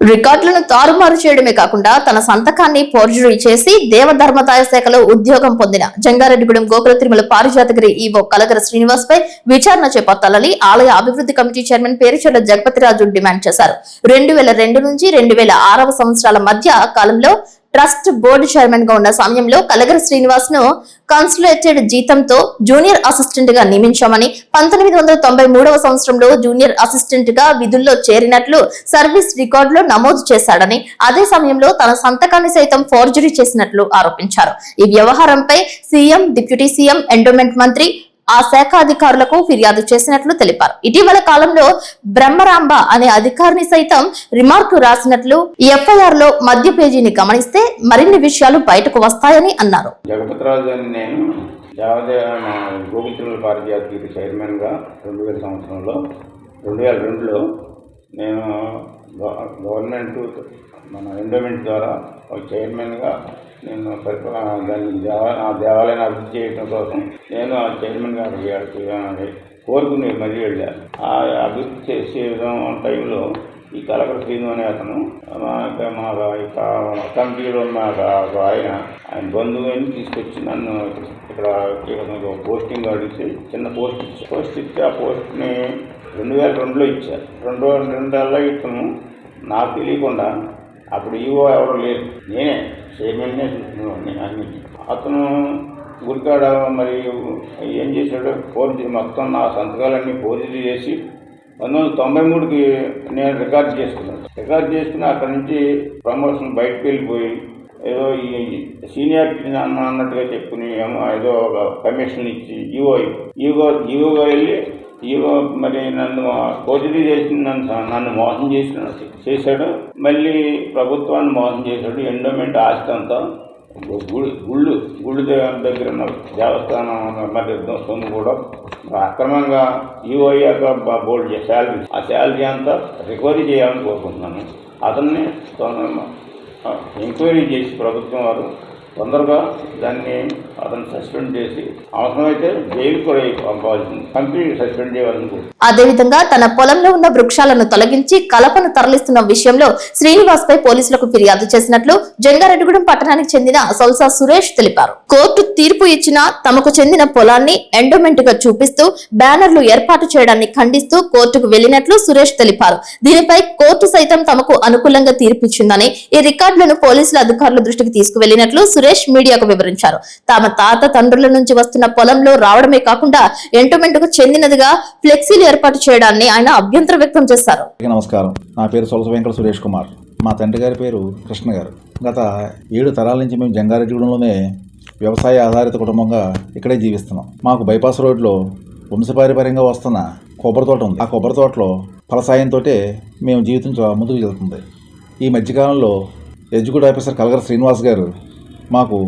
రికార్డులను తారుమారు చేయడమే కాకుండా తన సంతకాన్ని ఫోర్జరీ చేసి దేవధర్మదాయ శాఖలో ఉద్యోగం పొందిన జంగారెడ్డిగూడెం గోకుల తిరుమల పారిజాతగిరి ఈవో కలగర శ్రీనివాస్ పై విచారణ చేపట్టాలని ఆలయ అభివృద్ధి committee chairman Peruchella Jagapathiraju demand చేశారు. రెండు వేల రెండు నుంచి రెండు వేల ఆరవ సంవత్సరాల మధ్య కాలంలో ట్రస్ట్ బోర్డు చైర్మన్గా ఉన్న సమయంలో కలగర శ్రీనివాస్ను కన్సులేటెడ్ జీతంతో జూనియర్ అసిస్టెంట్గా నియమించామని పంతొమ్మిది వందల తొంభై మూడవ సంవత్సరంలో జూనియర్ అసిస్టెంట్గా విధుల్లో చేరినట్లు సర్వీస్ రికార్డులో నమోదు చేశాడని అదే సమయంలో తన సంతకాన్ని సైతం ఫోర్జరీ చేసినట్లు ఆరోపించారు. ఈ వ్యవహారంపై సీఎం డిప్యూటీ సీఎం ఎండోమెంట్ మంత్రి ఆ శాఖ అధికారులకు ఫిర్యాదు చేసినట్లు తెలిపారు. ఇటీవల కాలంలో బ్రహ్మరాంబ అనే అధికారిని సైతం రిమార్క్ రాసినట్లు ఎఫ్ఐఆర్లో మధ్య పేజీని గమనిస్తే మరిన్ని విషయాలు బయటకు వస్తాయని అన్నారు. నేను రెండు వేల రెండులో నేను గవర్నమెంట్ మన ఎండోమెంట్ ద్వారా ఒక చైర్మన్గా నేను దాన్ని దేవ ఆ దేవాలయాన్ని అభివృద్ధి చేయడం కోసం నేను ఆ చైర్మన్ గారు అడిగి కోరుకుని మరీ వెళ్ళాను ఆ అభివృద్ధి చేసే విధం టైంలో ఈ కలకడ శ్రీను అనే అతను మా మా కమిటీలో ఉన్న ఆయన ఆయన బంధువుని తీసుకొచ్చి నన్ను ఇక్కడ పోస్టింగ్ అడిగితే చిన్న పోస్ట్ ఇచ్చి పోస్ట్ ఇస్తే ఆ పోస్ట్ని రెండు వేల రెండులో ఇచ్చారు రెండు వేల రెండులో ఇతను నాకు తెలియకుండా అప్పుడు ఈవో ఎవరు లేరు. నేనే చైర్మన్నే చూసుకునేవాడిని అన్ని అతను గురికాడ మరి ఏం చేశాడు ఫోర్జరీ మొత్తం నా సంతకాలన్నీ ఫోర్జరీ చేసి పంతొమ్మిది వందల తొంభై మూడుకి నేను రికార్డ్ చేసుకున్నాను. రికార్డ్ చేసుకుని అక్కడి నుంచి ప్రమోషన్ బయటకు వెళ్ళిపోయి ఏదో ఈ సీనియారిటీ అన్న అన్నట్టుగా చెప్పుకుని ఏమో ఏదో ఒక కమిషన్ ఇచ్చి ఈవో ఈవో ఈవోగా వెళ్ళి ఈవో మరి నన్ను ఫోర్జరీ చేసి నన్ను నన్ను మోసం చేసిన చేశాడు. మళ్ళీ ప్రభుత్వాన్ని మోసం చేశాడు. ఎండోమెంట్ ఆస్తి అంతా గుళ్ళు గుళ్ళు గుళ్ళు దగ్గర ఉన్న దేవస్థానం మరి సొమ్ము కూడా అక్రమంగా ఈవో బోల్డ్ శాలరీ ఆ శాలరీ అంతా రికవరీ చేయాలని కోరుకుంటున్నాను. అతన్ని ఎంక్వైరీ చేసి ప్రభుత్వం వారు తొందరగా దాన్ని అతను సస్పెండ్ చేసి అవసరమైతే జైలు కూడా పంపాల్సింది కంపెనీ సస్పెండ్ చేయాలని అదేవిధంగా తన పొలంలో ఉన్న వృక్షాలను తొలగించి కలపను తరలిస్తున్న విషయంలో శ్రీనివాస్ పై పోలీసులకు ఫిర్యాదు చేసినట్లు జంగారెడ్డిగూడెం పట్టణానికి చెందిన సొల్సా సురేష్ తెలిపారు. కోర్టు తీర్పు ఇచ్చిన తమకు చెందిన పొలాన్ని ఎండోమెంట్గా చూపిస్తూ బ్యానర్లు ఏర్పాటు చేయడాన్ని ఖండిస్తూ కోర్టుకు వెళ్ళినట్లు సురేష్ తెలిపారు. దీనిపై కోర్టు సైతం తమకు అనుకూలంగా తీర్పిచ్చిందని ఈ రికార్డులను పోలీసుల అధికారుల దృష్టికి తీసుకువెళ్ళినట్లు సురేష్ మీడియాకు వివరించారు. తమ తాత తండ్రుల నుంచి వస్తున్న పొలంలో రావడమే కాకుండా ఎంటోమెంటుకు చెందినదిగా ఫ్లెక్సీలు ఏర్పాటు చేయడాన్ని ఆయన అభ్యంతరం వ్యక్తం చేశారు. నమస్కారం. నా పేరు సొలస వెంకట సురేష్ కుమార్. మా తండ్రి గారి పేరు కృష్ణ గారు. గత ఏడు తరాల నుంచి మేము జంగారెడ్డిగూడెంలోనే వ్యవసాయ ఆధారిత కుటుంబంగా ఇక్కడే జీవిస్తున్నాం. మాకు బైపాస్ రోడ్లో వంశపారిపరంగా వస్తున్న కొబ్బరి తోట ఉంది. ఆ కొబ్బరి తోటలో ఫలసాయంతో మేము జీవితం ముందుకు వెళ్తుంది. ఈ మధ్యకాలంలో ఎగ్జిక్యూటివ్ ఆఫీసర్ కలగర శ్రీనివాస్ గారు మాకు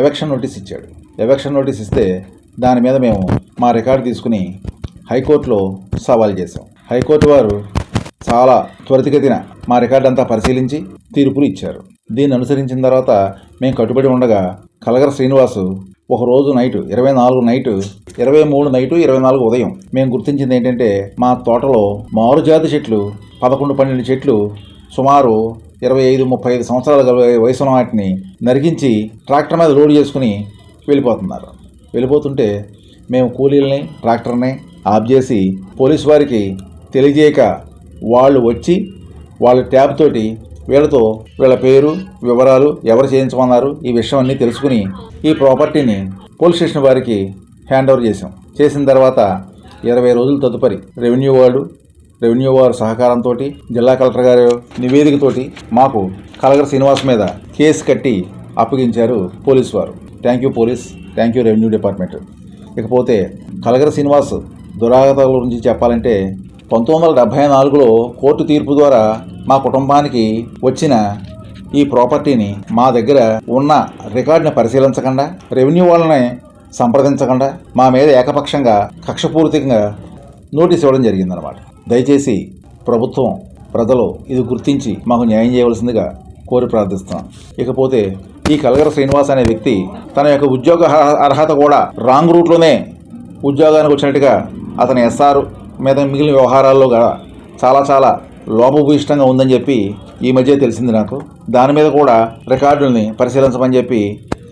ఎవెక్షన్ నోటీస్ ఇచ్చాడు. ఎవెక్షన్ నోటీస్ ఇస్తే దాని మీద మేము మా రికార్డు తీసుకుని హైకోర్టులో సవాల్ చేశాం. హైకోర్టు వారు చాలా త్వరితగతిన మా రికార్డు అంతా పరిశీలించి తీర్పులు ఇచ్చారు. దీన్ని అనుసరించిన తర్వాత మేము కట్టుబడి ఉండగా కలగర శ్రీనివాసు ఒక రోజు నైటు ఇరవై నాలుగు నైటు ఇరవై మూడు నైటు ఇరవై నాలుగు ఉదయం మేము గుర్తించింది ఏంటంటే మా తోటలో మారుజాతి చెట్లు పదకొండు పన్నెండు చెట్లు సుమారు ఇరవై ఐదు ముప్పై ఐదు సంవత్సరాల గల వయసు ఉన్న వాటిని నరికించి ట్రాక్టర్ మీద లోడ్ చేసుకుని వెళ్ళిపోతున్నారు. వెళ్ళిపోతుంటే మేము కూలీలని ట్రాక్టర్ని ఆఫ్ చేసి పోలీస్ వారికి తెలియజేయక వాళ్ళు వచ్చి వాళ్ళ ట్యాబ్ తోటి వీళ్ళతో వీళ్ళ పేరు వివరాలు ఎవరు చేయించమన్నారు ఈ విషయం అన్నీ తెలుసుకుని ఈ ప్రాపర్టీని పోలీస్ స్టేషన్ వారికి హ్యాండ్ ఓవర్ చేసాం చేసిన తర్వాత ఇరవై రోజుల తదుపరి రెవెన్యూ వాళ్ళు రెవెన్యూ వారి సహకారంతో జిల్లా కలెక్టర్ గారి నివేదికతోటి మాకు కలగర శ్రీనివాస్ మీద కేసు కట్టి అప్పగించారు పోలీసు వారు. Thank you police thank you revenue department ఇకపోతే కలగర శ్రీనివాస్ దురాగతాల గురించి చెప్పాలంటే పంతొమ్మిది వందల డెబ్భై నాలుగులో కోర్టు తీర్పు ద్వారా మా కుటుంబానికి వచ్చిన ఈ ప్రాపర్టీని మా దగ్గర ఉన్న రికార్డుని పరిశీలించకుండా రెవెన్యూ వాళ్ళని సంప్రదించకుండా మా మీద ఏకపక్షంగా కక్షపూరితంగా నోటీస్ ఇవ్వడం జరిగిందనమాట దయచేసి ప్రభుత్వం ప్రజలు ఇది గుర్తించి మాకు న్యాయం చేయవలసిందిగా కోరి ప్రార్థిస్తున్నాం. ఇకపోతే ఈ కలగర శ్రీనివాస్ అనే వ్యక్తి తన యొక్క ఉద్యోగ అర్హ- అర్హత కూడా రాంగ్ రూట్లోనే ఉద్యోగానికి వచ్చినట్టుగా అతని ఎస్ఆర్ మీద మిగిలిన వ్యవహారాల్లో కూడా చాలా చాలా లోపభూయిష్టంగా ఉందని చెప్పి ఈ మధ్య తెలిసింది నాకు. దాని మీద కూడా రికార్డుల్ని పరిశీలించమని చెప్పి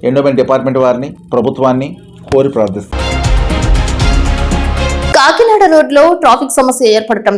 ఎండోమెంట్ డిపార్ట్మెంట్ వారిని ప్రభుత్వాన్ని కోరి ప్రార్థిస్తాను కాకినాడ రోడ్లో ట్రాఫిక్ సమస్య ఏర్పడటంతో